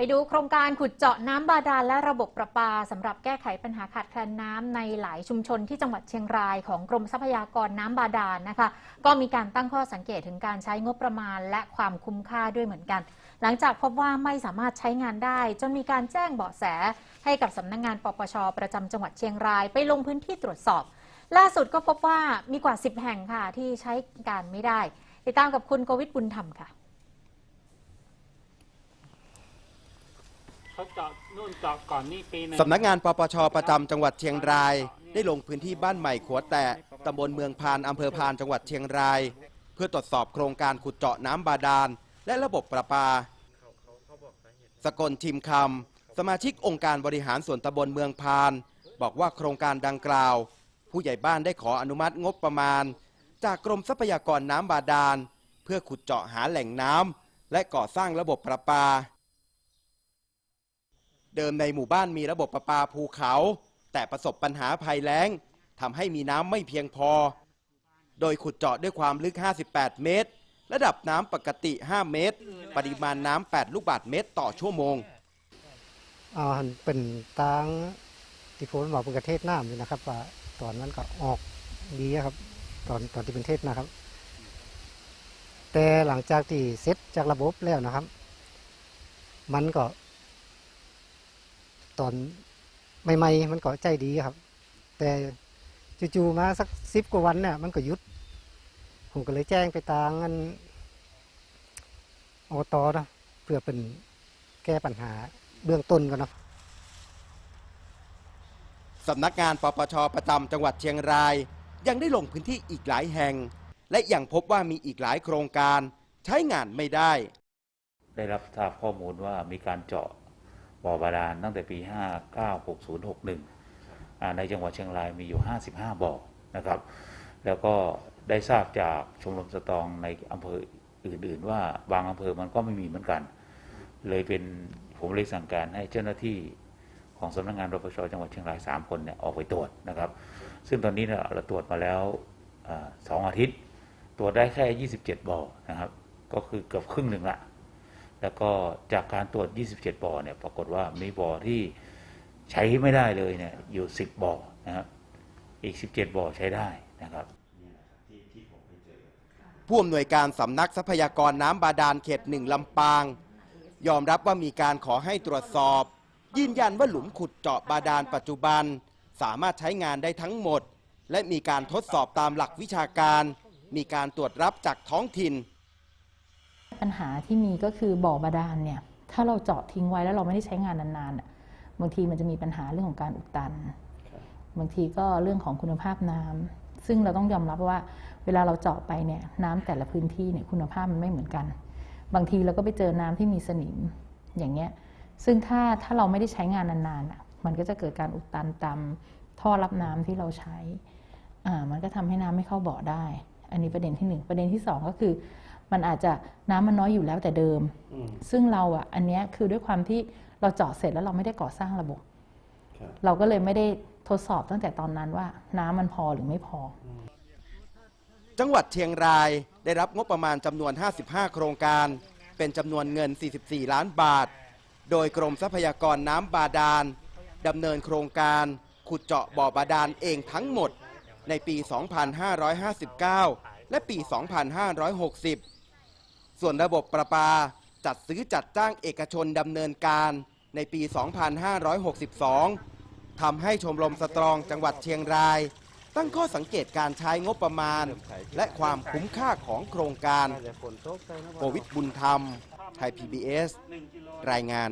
ไปดูโครงการขุดเจาะน้ำบาดาลและระบบประปาสำหรับแก้ไขปัญหาขาดแคลนน้ำในหลายชุมชนที่จังหวัดเชียงรายของกรมทรัพยากรน้ำบาดาลนะคะ ก็มีการตั้งข้อสังเกตถึงการใช้งบประมาณและความคุ้มค่าด้วยเหมือนกัน หลังจากพบว่าไม่สามารถใช้งานได้ จนมีการแจ้งเบาะแส ให้กับสำนักงงานปปช ประจำจังหวัดเชียงราย ไปลงพื้นที่ตรวจสอบ ล่าสุดก็พบว่ามีกว่า 10 แห่งค่ะที่ใช้การไม่ได้ ติดตามกับคุณโกวิทบุญธรรมค่ะ เขาเจาะนู่นเจาะก่อนนี่ปีหนึง สำนักงานปปชประจำจังหวัดเชียงราย ได้ลงพื้นที่บ้านใหม่ขัวแตะตำบลเมืองพานอำเภอพานจังหวัดเชียงราย เพื่อตรวจสอบโครงการขุดเจาะน้ำบาดาล และระบบประปา สกลชิมคำสมาชิกองค์การบริหารส่วนตำบลเมืองพาน บอกว่าโครงการดังกล่าว ผู้ใหญ่บ้านได้ขออนุมัติงบประมาณ จากกรมทรัพยากรน้ำบาดาล เพื่อขุดเจาะหาแหล่งน้ำและก่อสร้างระบบประปา เดิมในหมู่บ้านมีระบบประปาภูเขา แต่ประสบปัญหาภัยแล้งทำให้มีน้ำไม่เพียงพอ โดยขุดเจาะด้วยความลึก 58 เมตร ระดับน้ำปกติ 5 เมตร ปริมาณน้ำ 8 ลูกบาศก์เมตรต่อชั่วโมงอ่าเป็นตางที่ผมบอกเป็นกระเทศน้ำอยู่นะครับว่าตอนนั้นก็ออกดีครับ ตอนตอนที่เป็นเทศนะครับ แต่หลังจากที่เซ็ตจากระบบแล้วนะครับ มันก็ ตอนใหม่ๆมันก็ใจดีครับ แต่จู่ๆมาสักสิบกว่าวันเนี่ยมันก็หยุด ผมก็เลยแจ้งไปทางอันอบตนะเพื่อเป็นแก้ปัญหาเบื้องต้นก่อนเนาะสำนักงานปปชประจำจังหวัดเชียงราย ยังได้ลงพื้นที่อีกหลายแห่ง และยังพบว่ามีอีกหลายโครงการใช้งานไม่ได้ ได้รับทราบข้อมูลว่ามีการเจาะ บ่อบาดาลตั้งแต่ปี 596061อ่าในจังหวัดเชียงรายมีอยู่ 55 บ่อนะครับ แล้วก็ได้ทราบจากชมรมสตองในอำเภออื่น ๆ ว่าบางอำเภอมันก็ไม่มีเหมือนกัน เลยเป็นผมเลยสั่งการให้เจ้าหน้าที่ของสำนักงานรปชจังหวัดเชียงราย 3 คนเนี่ยออกไปตรวจนะครับ ซึ่งตอนนี้เนี่ยเราตรวจมาแล้วอาสองอาทิตย์ ตรวจได้แค่ 27 บ่อนะครับ ก็คือเกือบครึ่งหนึ่งละ แล้วก็จากการตรวจ 27 บ่อเนี่ย ปรากฏว่ามีบ่อที่ใช้ไม่ได้เลยเนี่ย อยู่ 10 บ่อนะครับ อีก 17 บ่อใช้ได้นะครับผู้อำนวยการสำนักทรัพยากรน้ำบาดาลเขตหนึ่งลำปาง ยอมรับว่ามีการขอให้ตรวจสอบ ยืนยันว่าหลุมขุดเจาะบาดาลปัจจุบัน สามารถใช้งานได้ทั้งหมด และมีการทดสอบตามหลักวิชาการ มีการตรวจรับจากท้องถิ่น ปัญหาที่มีก็คือบ่อบาดาลเนี่ยถ้าเราเจาะทิ้งไว้แล้วเราไม่ได้ใช้งานนานๆน่ะบางทีมันจะมีปัญหาเรื่องของการอุดตัน บางทีก็เรื่องของคุณภาพน้ำซึ่งเราต้องยอมรับว่าเวลาเราเจาะไปเนี่ยน้ำแต่ละพื้นที่เนี่ยคุณภาพมันไม่เหมือนกัน บางทีเราก็ไปเจอน้ำที่มีสนิมอย่างเงี้ยซึ่งถ้าถ้าเราไม่ได้ใช้งานนานๆน่ะมันก็จะเกิดการอุดตันตามท่อรับน้ำที่เราใช้อ่ามันก็ทำให้น้ำไม่เข้าบ่อได้ อันนี้ประเด็นที่หนึ่งประเด็นที่สองก็คือ มันอาจจะน้ำมันน้อยอยู่แล้วแต่เดิม ซึ่งเราอะอันเนี้ยคือด้วยความที่เราเจาะเสร็จแล้วเราไม่ได้ก่อสร้างระบบ เราก็เลยไม่ได้ทดสอบตั้งแต่ตอนนั้นว่าน้ำมันพอหรือไม่พอ จังหวัดเชียงรายได้รับงบประมาณจำนวน 55 โครงการ เป็นจำนวนเงิน 44 ล้านบาท โดยกรมทรัพยากรน้ำบาดาลดำเนินโครงการขุดเจาะบ่อบาดาลเองทั้งหมดในปี 2559 และปี 2560 ส่วนระบบประปาจัดซื้อจัดจ้างเอกชนดำเนินการในปี 2562 ทำให้ชมรมสตรองจังหวัดเชียงราย ตั้งข้อสังเกตการใช้งบประมาณ และความคุ้มค่าของโครงการโควิดบุญธรรม ไทย PBS รายงาน